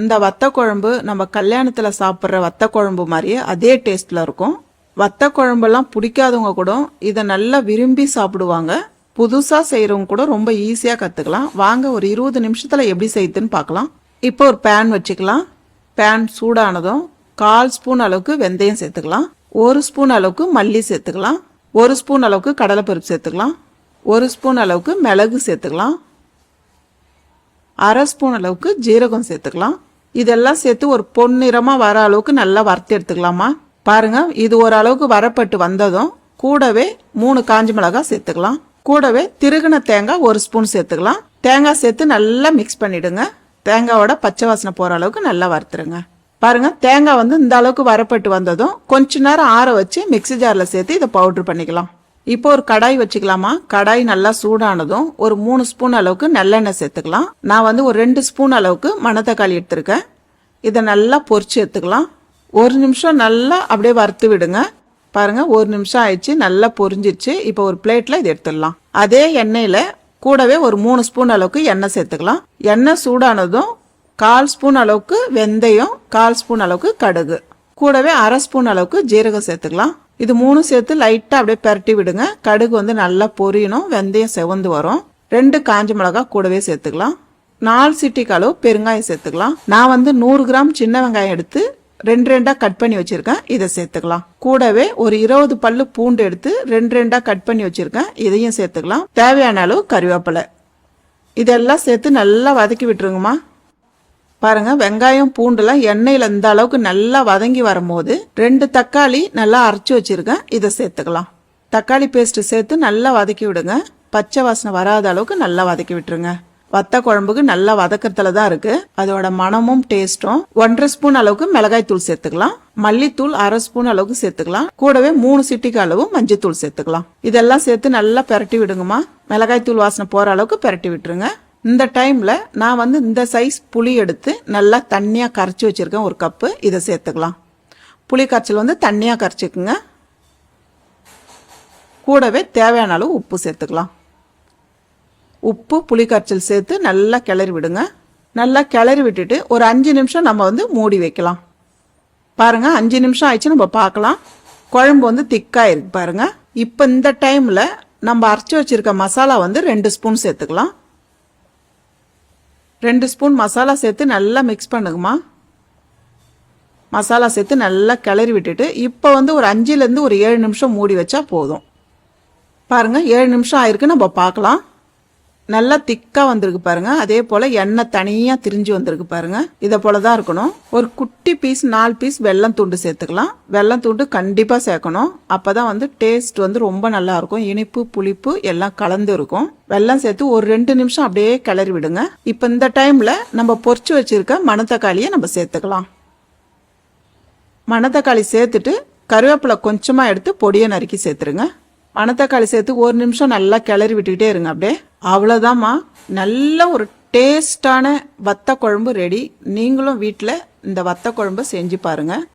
இந்த வத்த குழம்பு நம்ம கல்யாணத்தில் சாப்பிட்ற வத்த குழம்பு மாதிரியே அதே டேஸ்ட்டில் இருக்கும். வத்த குழம்பெல்லாம் பிடிக்காதவங்க கூட இதை நல்லா விரும்பி சாப்பிடுவாங்க. புதுசாக செய்கிறவங்க கூட ரொம்ப ஈஸியாக கற்றுக்கலாம் வாங்க ஒரு இருபது நிமிஷத்தில் எப்படி செய்யுதுன்னு பார்க்கலாம். இப்போ ஒரு பேன் வச்சுக்கலாம். பேன் சூடானதும் கால் ஸ்பூன் அளவுக்கு வெந்தயம் சேர்த்துக்கலாம். ஒரு ஸ்பூன் அளவுக்கு மல்லி சேர்த்துக்கலாம். ஒரு ஸ்பூன் அளவுக்கு கடலைப்பருப்பு சேர்த்துக்கலாம். ஒரு ஸ்பூன் அளவுக்கு மிளகு சேர்த்துக்கலாம். அரை ஸ்பூன் அளவுக்கு ஜீரகம் சேர்த்துக்கலாம். இதெல்லாம் சேர்த்து ஒரு பொன்னிறமாக வர அளவுக்கு நல்லா வறுத்து எடுத்துக்கலாமா? பாருங்க இது ஓரளவுக்கு வரப்பட்டு வந்ததும் கூடவே மூணு காஞ்ச மிளகாய் சேர்த்துக்கலாம். கூடவே திருகின தேங்காய் ஒரு ஸ்பூன் சேர்த்துக்கலாம். தேங்காய் சேர்த்து நல்லா மிக்ஸ் பண்ணிவிடுங்க தேங்காயோட பச்சை வாசனை போகிற அளவுக்கு நல்லா வறுத்துருங்க. பாருங்கள் தேங்காய் வந்து இந்த அளவுக்கு வரப்பட்டு வந்ததும் கொஞ்ச நேரம் ஆற வச்சு மிக்ஸி ஜாரில் சேர்த்து இதை பவுட்ரு பண்ணிக்கலாம். இப்போ ஒரு கடாய் வச்சுக்கலாமா? கடாய் நல்லா சூடானதும் ஒரு மூணு ஸ்பூன் அளவுக்கு நல்லெண்ணெய் சேர்த்துக்கலாம். நான் வந்து ஒரு ரெண்டு ஸ்பூன் அளவுக்கு மணத்தக்காளி எடுத்திருக்கேன். இதை நல்லா பொறிச்சு எடுத்துக்கலாம். ஒரு நிமிஷம் நல்லா அப்படியே வறுத்து விடுங்க. பாருங்கள் ஒரு நிமிஷம் ஆயிடுச்சு நல்லா பொரிஞ்சிருச்சு. இப்போ ஒரு பிளேட்டில் இதை எடுத்துடலாம். அதே எண்ணெயில் கூடவே ஒரு மூணு ஸ்பூன் அளவுக்கு எண்ணெய் சேர்த்துக்கலாம். எண்ணெய் சூடானதும் கால் ஸ்பூன் அளவுக்கு வெந்தயம் கால் ஸ்பூன் அளவுக்கு கடுகு. கூடவே அரை ஸ்பூன் அளவுக்கு ஜீரகம் சேர்த்துக்கலாம். இது மூணு சேர்த்து லைட்டாக அப்படியே பெரட்டி விடுங்க. கடுகு வந்து நல்லா பொரியணும் வெந்தயம் செவந்து வரும். ரெண்டு காஞ்ச மிளகாய் கூடவே சேர்த்துக்கலாம். நாலு சிட்டிக்கு அளவு பெருங்காயம் சேர்த்துக்கலாம். நான் வந்து நூறு கிராம் சின்ன வெங்காயம் எடுத்து ரெண்டு ரெண்டாக கட் பண்ணி வச்சுருக்கேன். இதை சேர்த்துக்கலாம். கூடவே ஒரு இருபது பல்லு பூண்டு எடுத்து ரெண்டு ரெண்டாக கட் பண்ணி வச்சுருக்கேன். இதையும் சேர்த்துக்கலாம். தேவையான அளவு கறிவேப்பிலை. இதெல்லாம் சேர்த்து நல்லா வதக்கி விட்டுருங்கம்மா. பாருங்கள் வெங்காயம் பூண்டுலாம் எண்ணெயில் இந்த அளவுக்கு நல்லா வதங்கி வரும்போது ரெண்டு தக்காளி நல்லா அரைச்சி வச்சிருக்கேன். இதை சேர்த்துக்கலாம். தக்காளி பேஸ்ட்டு சேர்த்து நல்லா வதக்கி விடுங்க. பச்சை வாசனை வராத அளவுக்கு நல்லா வதக்கி விட்டுருங்க. வத்த குழம்புக்கு நல்லா வதக்கறதுல தான் இருக்கு. அதோட மணமும் டேஸ்ட்டும் ஒன்றரை ஸ்பூன் அளவுக்கு மிளகாய் தூள் சேர்த்துக்கலாம். மல்லித்தூள் அரை ஸ்பூன் அளவுக்கு சேர்த்துக்கலாம். கூடவே மூணு சிட்டிக்கு அளவு மஞ்சத்தூள் சேர்த்துக்கலாம். இதெல்லாம் சேர்த்து நல்லா பெரட்டி விடுங்கம்மா. மிளகாய் தூள் வாசனை போற அளவுக்கு பெரட்டி விட்டுருங்க. இந்த டைம்ல நான் வந்து இந்த சைஸ் புளி எடுத்து நல்லா தண்ணியா கரைச்சி வச்சிருக்கேன் ஒரு கப்பு. இதை சேர்த்துக்கலாம். புளி கரைச்சல் வந்து தண்ணியா கரைச்சிக்குங்க. கூடவே தேவையான அளவு உப்பு சேர்த்துக்கலாம். உப்பு புளிக்காய்ச்சல் சேர்த்து நல்லா கிளறி விடுங்க. நல்லா கிளறி விட்டுட்டு ஒரு அஞ்சு நிமிஷம் நம்ம வந்து மூடி வைக்கலாம். பாருங்கள் அஞ்சு நிமிஷம் ஆயிடுச்சு நம்ம பார்க்கலாம். குழம்பு வந்து திக்காக இருக்கு பாருங்கள் இப்போ இந்த டைமில் நம்ம அரைச்சி வச்சிருக்க மசாலா வந்து ரெண்டு ஸ்பூன் சேர்த்துக்கலாம். ரெண்டு ஸ்பூன் மசாலா சேர்த்து நல்லா மிக்ஸ் பண்ணுங்கம்மா. மசாலா சேர்த்து நல்லா கிளறி விட்டுட்டு இப்போ வந்து ஒரு அஞ்சுலேருந்து ஒரு ஏழு நிமிஷம் மூடி வச்சா போதும். பாருங்கள் ஏழு நிமிஷம் ஆயிருக்கு நம்ம பார்க்கலாம். நல்லா திக்காக வந்திருக்கு பாருங்க. அதே போல் எண்ணெய் தனியாக திரிஞ்சு வந்திருக்கு பாருங்க. இதை போல தான் இருக்கணும். ஒரு குட்டி பீஸ் நாலு பீஸ் வெல்லம் துண்டு சேர்த்துக்கலாம். வெல்லம் துண்டு கண்டிப்பாக சேர்க்கணும். அப்போ தான் வந்து டேஸ்ட் வந்து ரொம்ப நல்லா இருக்கும். இனிப்பு புளிப்பு எல்லாம் கலந்து இருக்கும். வெல்லம் சேர்த்து ஒரு ரெண்டு நிமிஷம் அப்படியே கிளறி விடுங்க. இப்போ இந்த டைமில் நம்ம பொரிச்சு வச்சிருக்க மணத்தக்காளியை நம்ம சேர்த்துக்கலாம். மணத்தக்காளி சேர்த்துட்டு கருவேப்பிலை கொஞ்சமாக எடுத்து பொடியை நறுக்கி சேர்த்துருங்க. மணத்தக்காளி சேர்த்து ஒரு நிமிஷம் நல்லா கிளறி விட்டுக்கிட்டே இருங்க அப்படியே. அவ்வளோதாம்மா நல்ல ஒரு டேஸ்டான வத்த குழம்பு ரெடி. நீங்களும் வீட்டில் இந்த வத்த குழம்பு செஞ்சு பாருங்கள்